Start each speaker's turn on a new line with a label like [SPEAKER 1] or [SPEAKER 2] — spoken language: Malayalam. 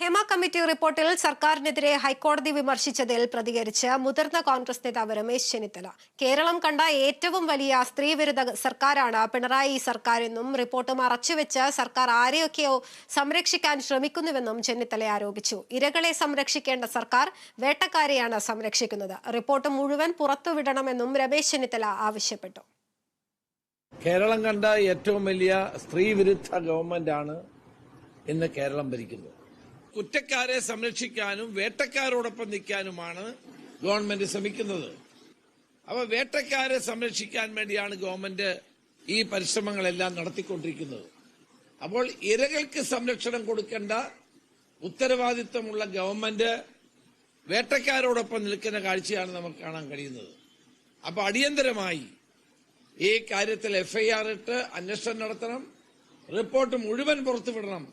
[SPEAKER 1] ഹേമ കമ്മിറ്റി റിപ്പോർട്ടിൽ സർക്കാരിനെതിരെ ഹൈക്കോടതി വിമർശിച്ചതിൽ പ്രതികരിച്ച് മുതിർന്ന കോൺഗ്രസ് നേതാവ് രമേശ് ചെന്നിത്തല. കേരളം കണ്ട ഏറ്റവും വലിയ സ്ത്രീവിരുദ്ധ സർക്കാരാണ് പിണറായി സർക്കാർ എന്നും റിപ്പോർട്ട് മറച്ചുവെച്ച് സർക്കാർ ആരെയൊക്കെയോ സംരക്ഷിക്കാൻ ശ്രമിക്കുന്നുവെന്നും ചെന്നിത്തല ആരോപിച്ചു. ഇരകളെ സംരക്ഷിക്കേണ്ട സർക്കാർ വേട്ടക്കാരെയാണ് സംരക്ഷിക്കുന്നത്. റിപ്പോർട്ട് മുഴുവൻ പുറത്തുവിടണമെന്നും രമേശ് ചെന്നിത്തല ആവശ്യപ്പെട്ടു.
[SPEAKER 2] കേരളം കണ്ട ഏറ്റവും വലിയ സ്ത്രീ വിരുദ്ധ ഗവൺമെന്റാണ് ഇന്ന് കേരളം ഭരിക്കുന്നത്. കുറ്റക്കാരെ സംരക്ഷിക്കാനും വേട്ടക്കാരോടൊപ്പം നിൽക്കാനുമാണ് ഗവൺമെന്റ് ശ്രമിക്കുന്നത്. അപ്പൊ വേട്ടക്കാരെ സംരക്ഷിക്കാൻ വേണ്ടിയാണ് ഗവൺമെന്റ് ഈ പരിശ്രമങ്ങളെല്ലാം നടത്തിക്കൊണ്ടിരിക്കുന്നത്. അപ്പോൾ ഇരകൾക്ക് സംരക്ഷണം കൊടുക്കേണ്ട ഉത്തരവാദിത്വമുള്ള ഗവൺമെന്റ് വേട്ടക്കാരോടൊപ്പം നിൽക്കുന്ന കാഴ്ചയാണ് നമുക്ക് കാണാൻ കഴിയുന്നത്. അപ്പൊ അടിയന്തരമായി ഈ കാര്യത്തിൽ എഫ്ഐആർ ഇട്ട് അന്വേഷണം നടത്തണം. റിപ്പോർട്ട് മുഴുവൻ പുറത്തുവിടണം.